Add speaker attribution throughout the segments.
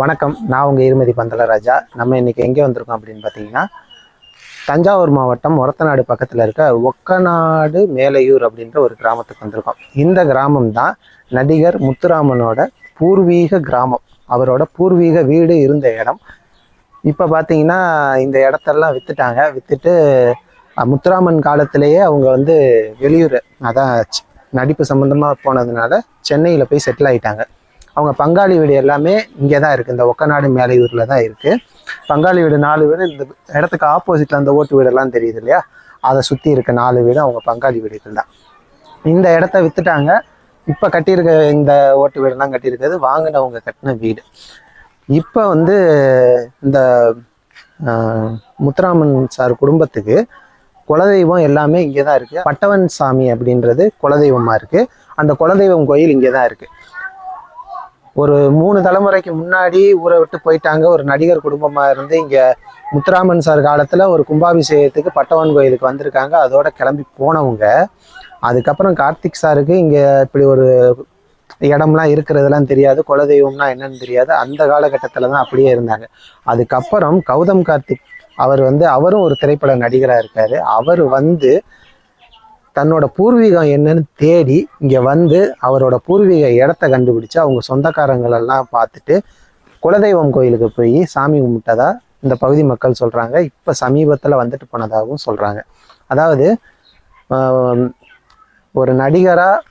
Speaker 1: வணக்கம். நான் உங்கள் இருமதி பந்தலராஜா நம்ம இன்னைக்கு எங்கே வந்திருக்கோம் அப்படின்னு பார்த்தீங்கன்னா தஞ்சாவூர் மாவட்டம் ஒரத்தநாடு பக்கத்தில் இருக்க ஒக்கநாடு மேலையூர் அப்படின்ற ஒரு கிராமத்துக்கு வந்திருக்கோம். இந்த கிராமம் தான் நடிகர் முத்துராமனோட பூர்வீக கிராமம். அவரோட பூர்வீக வீடு இருந்த இடம். இப்போ பார்த்தீங்கன்னா இந்த இடத்தெல்லாம் வித்துட்டாங்க. வித்துட்டு முத்துராமன் காலத்திலேயே அவங்க வந்து வெளியூர் அதான் நடிப்பு சம்மந்தமாக போனதுனால சென்னையில் போய் செட்டில் ஆகிட்டாங்க அவங்க பங்காளி வீடு எல்லாமே இங்கே தான் இருக்குது இந்த ஒக்கநாடு மேலையூரில் தான் இருக்குது பங்காளி வீடு நாலு வீடு. இந்த இடத்துக்கு ஆப்போசிட்டில் அந்த ஓட்டு வீடெல்லாம் தெரியுது இல்லையா? அதை சுற்றி இருக்க நாலு வீடு அவங்க பங்காளி வீடுகள் தான். இந்த இடத்த விற்றுட்டாங்க இப்போ கட்டியிருக்க இந்த ஓட்டு வீடெல்லாம் கட்டியிருக்கிறது வாங்கினவங்க கட்டின வீடு. இப்போ வந்து இந்த முத்துராமன் சார் குடும்பத்துக்கு குலதெய்வம் எல்லாமே இங்கே தான் இருக்குது பட்டவன் சாமி அப்படின்றது குலதெய்வமாக இருக்குது அந்த குலதெய்வம் கோயில் இங்கே தான் இருக்குது ஒரு மூணு தலைமுறைக்கு முன்னாடி ஊரை விட்டு போயிட்டாங்க. ஒரு நடிகர் குடும்பமாக இருந்து இங்கே முத்துராமன் சார் காலத்தில் ஒரு கும்பாபிஷேகத்துக்கு பட்டவன் கோயிலுக்கு வந்திருக்காங்க. அதோட கிளம்பி போனவங்க. அதுக்கப்புறம் கார்த்திக் சாருக்கு இங்கே இப்படி ஒரு இடம்லாம் இருக்கிறதெல்லாம் தெரியாது. குலதெய்வம்னா என்னன்னு தெரியாது. அந்த காலகட்டத்தில் தான் அப்படியே இருந்தாங்க. அதுக்கப்புறம் கௌதம் கார்த்திக் அவர் வந்து அவரும் ஒரு திரைப்பட நடிகராக இருக்கார். அவர் வந்து தன்னோட பூர்வீகம் என்னன்னு தேடி இங்கே வந்து அவரோட பூர்வீக இடத்த கண்டுபிடிச்சு அவங்க சொந்தக்காரங்களெல்லாம் பார்த்துட்டு குலதெய்வம் கோயிலுக்கு போய் சாமி கும்பிட்டதா இந்த பகுதி மக்கள் சொல்கிறாங்க இப்போ சமீபத்தில் வந்துட்டு போனதாகவும் சொல்கிறாங்க அதாவது ஒரு நடிகராக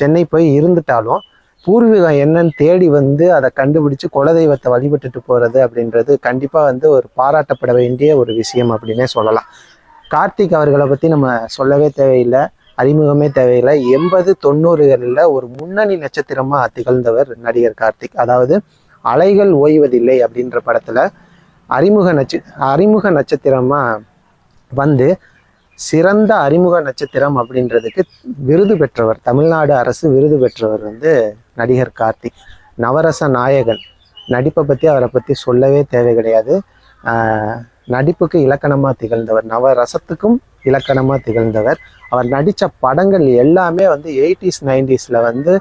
Speaker 1: சென்னை போய் இருந்துட்டாலும் பூர்வீகம் என்னன்னு தேடி வந்து அதை கண்டுபிடிச்சு குலதெய்வத்தை வழிபட்டுட்டு போகிறது அப்படின்றது கண்டிப்பாக வந்து ஒரு பாராட்டப்பட வேண்டிய ஒரு விஷயம் அப்படின்னே சொல்லலாம். கார்த்திக் அவர்களை பற்றி நம்ம சொல்லவே தேவையில்லை அறிமுகமே தேவையில்லை. எண்பது தொண்ணூறுகளில் ஒரு முன்னணி நட்சத்திரமாக திகழ்ந்தவர் நடிகர் கார்த்திக். அதாவது அலைகள் ஓய்வதில்லை அப்படின்ற படத்தில் அறிமுக நட்ச அறிமுக நட்சத்திரமாக வந்து சிறந்த அறிமுக நட்சத்திரம் அப்படின்றதுக்கு விருது பெற்றவர் தமிழ்நாடு அரசு விருது பெற்றவர் வந்து நடிகர் கார்த்திக். நவரச நாயகன். நடிப்பை பற்றி அவரை பற்றி சொல்லவே தேவை கிடையாது. நடிப்புக்கு இலக்கணமாக திகழ்ந்தவர் நவரசத்துக்கும் இலக்கணமாக திகழ்ந்தவர். அவர் நடித்த படங்கள் எல்லாமே வந்து எயிட்டிஸ் நைன்டிஸில் வந்து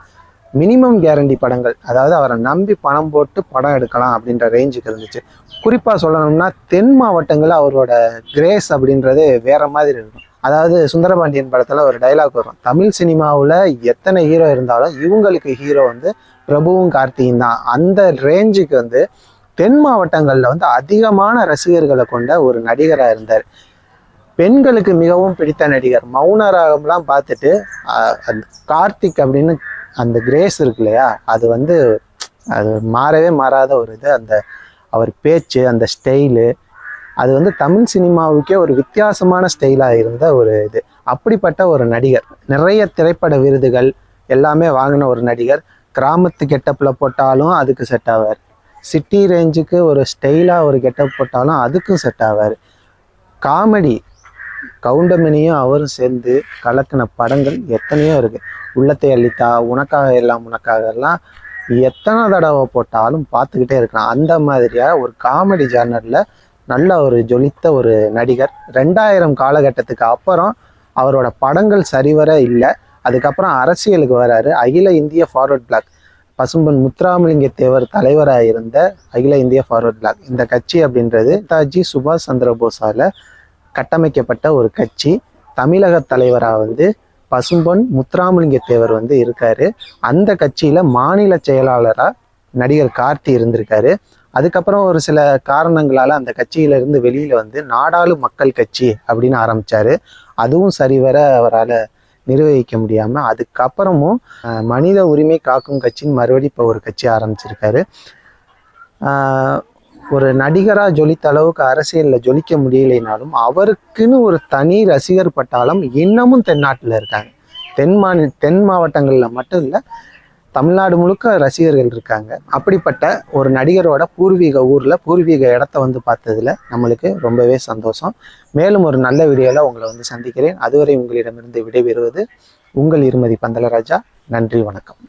Speaker 1: மினிமம் கேரண்டி படங்கள். அதாவது அவரை நம்பி பணம் போட்டு படம் எடுக்கலாம் அப்படின்ற ரேஞ்சுக்கு இருந்துச்சு. குறிப்பாக சொல்லணும்னா தென் மாவட்டங்களில் அவரோட கிரேஸ் அப்படின்றது வேற மாதிரி இருக்கும். அதாவது சுந்தரபாண்டியன் படத்தில் ஒரு டைலாக் வரும். தமிழ் சினிமாவில் எத்தனை ஹீரோ இருந்தாலும் இவங்களுக்கு ஹீரோ வந்து பிரபுவும் கார்த்தியும் தான். அந்த ரேஞ்சுக்கு வந்து தென் மாவட்டங்களில் வந்து அதிகமான ரசிகர்களை கொண்ட ஒரு நடிகராக இருந்தார். பெண்களுக்கு மிகவும் பிடித்த நடிகர். மௌன ராகம்லாம் பார்த்துட்டு அந்த கார்த்திக் அப்படின்னு அந்த கிரேஸ் இருக்கு இல்லையா? அது வந்து அது மாறவே மாறாத ஒரு இது. அந்த அவர் பேச்சு அந்த ஸ்டைலு அது வந்து தமிழ் சினிமாவுக்கே ஒரு வித்தியாசமான ஸ்டைலாக இருந்த ஒரு இது. அப்படிப்பட்ட ஒரு நடிகர். நிறைய திரைப்பட விருதுகள் எல்லாமே வாங்கின ஒரு நடிகர். கிராமத்து கெட்டப்பில் போட்டாலும் அதுக்கு செட் ஆவார். சிட்டி ரேஞ்சுக்கு ஒரு ஸ்டைலாக ஒரு கெட்டப் போட்டாலும் அதுக்கும் செட் ஆவார். காமெடி கவுண்டமணியும் அவரும் சேர்ந்து கலக்கின படங்கள் எத்தனையோ இருக்குது உள்ளத்தை அள்ளித்தா உனக்காக எல்லாம் உனக்காக எல்லாம் எத்தனை தடவை போட்டாலும் பார்த்துக்கிட்டே இருக்கலாம். அந்த மாதிரியாக ஒரு காமெடி ஜேர்னலில் நல்ல ஒரு ஜொலித்த ஒரு நடிகர். ரெண்டாயிரம் காலகட்டத்துக்கு அப்புறம் அவரோட படங்கள் சரிவர இல்லை. அதுக்கப்புறம் அரசியலுக்கு வராரு. அகில இந்திய ஃபார்வர்ட் பிளாக் பசும்பன் முத்துராமலிங்க தேவர் தலைவராக இருந்த அகில இந்திய ஃபார்வர்ட் பிளாக் இந்த கட்சி அப்படின்றது நேதாஜி சுபாஷ் சந்திரபோஸால் கட்டமைக்கப்பட்ட ஒரு கட்சி. தமிழக தலைவராக வந்து பசும்பொன் முத்துராமலிங்க தேவர் வந்து இருக்காரு. அந்த கட்சியில மாநில செயலாளராக நடிகர் கார்த்தி இருந்திருக்காரு. அதுக்கப்புறம் ஒரு சில காரணங்களால அந்த கட்சியில இருந்து வெளியில வந்து நாடாளு மக்கள் கட்சி அப்படின்னு ஆரம்பிச்சாரு. அதுவும் சரிவர அவரால் நிர்வகிக்க முடியாம அதுக்கப்புறமும் மனித உரிமை காக்கும் கட்சின்னு மறுபடியும் இப்போ ஒரு கட்சி ஆரம்பிச்சிருக்காரு. ஒரு நடிகராக ஜொலித்த அளவுக்கு அரசியலில் ஜொலிக்க முடியலைனாலும் அவருக்குன்னு ஒரு தனி ரசிகர் பட்டாளம் இன்னமும் தென்னாட்டில் இருக்காங்க. தென் மாநில தென் மாவட்டங்களில் மட்டும் இல்லை தமிழ்நாடு முழுக்க ரசிகர்கள் இருக்காங்க. அப்படிப்பட்ட ஒரு நடிகரோட பூர்வீக ஊரில் பூர்வீக இடத்த வந்து பார்த்ததுல நம்மளுக்கு ரொம்பவே சந்தோஷம். மேலும் ஒரு நல்ல வீடியோவில் உங்களை வந்து சந்திக்கிறேன். அதுவரை உங்களிடமிருந்து விடைபெறுவது உங்கள் இருமதி பந்தலராஜா. நன்றி வணக்கம்.